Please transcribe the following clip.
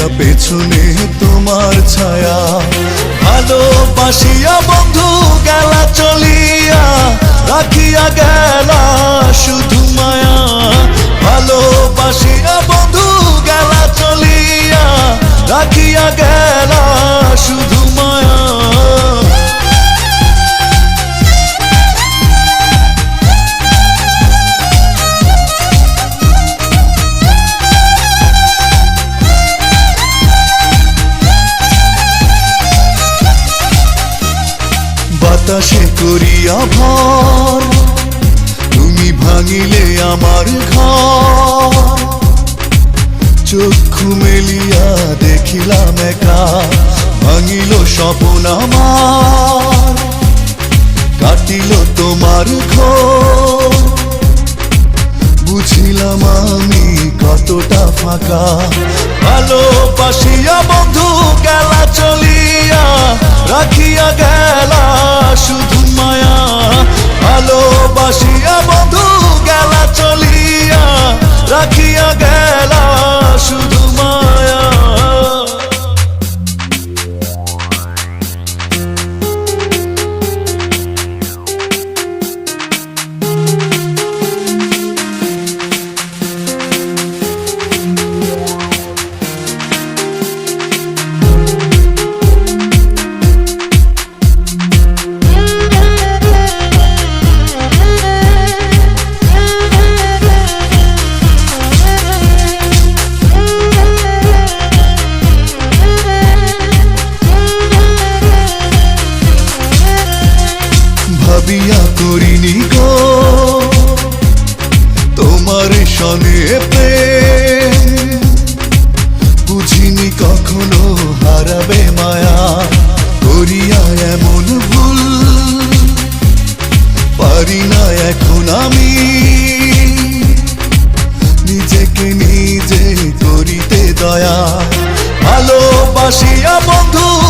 ফেলিয়া পেছনে তোমার ছায়া। ভালোবাসিয়া বন্ধু, গেলা চলিয়া রাখিয়া গেলা শুধু মায়া। ভালোবাসিয়া বন্ধু, গেলা চলিয়া রাখিয়া গেলা শুধু বাতাসে করিয়া ভর। তুমি ভাঙিলে আমার ঘর। চক্ষু মেলিয়া দেখিলাম একা, ভাঙিল স্বপন আমার। কাটিল তোমার ঘর। বুঝিলাম আমি কতটা ফাঁকা। ভালো ভালোবাসিয়া বন্ধু, গেলা চলিয়া, রাখিয়া শুধু মায়া ভালোবাসিয়া বন্ধু গেলা চলিয়া রাখিয়া গেলা শুধু সনে প্রেম। বুঝিনি কখনো হারাবে মায়া, করিয়া এমন ভুল। পারি না এখন আমি। নিজেকে নিজে করিতে দয়া। ভালোবাসিয়া বন্ধু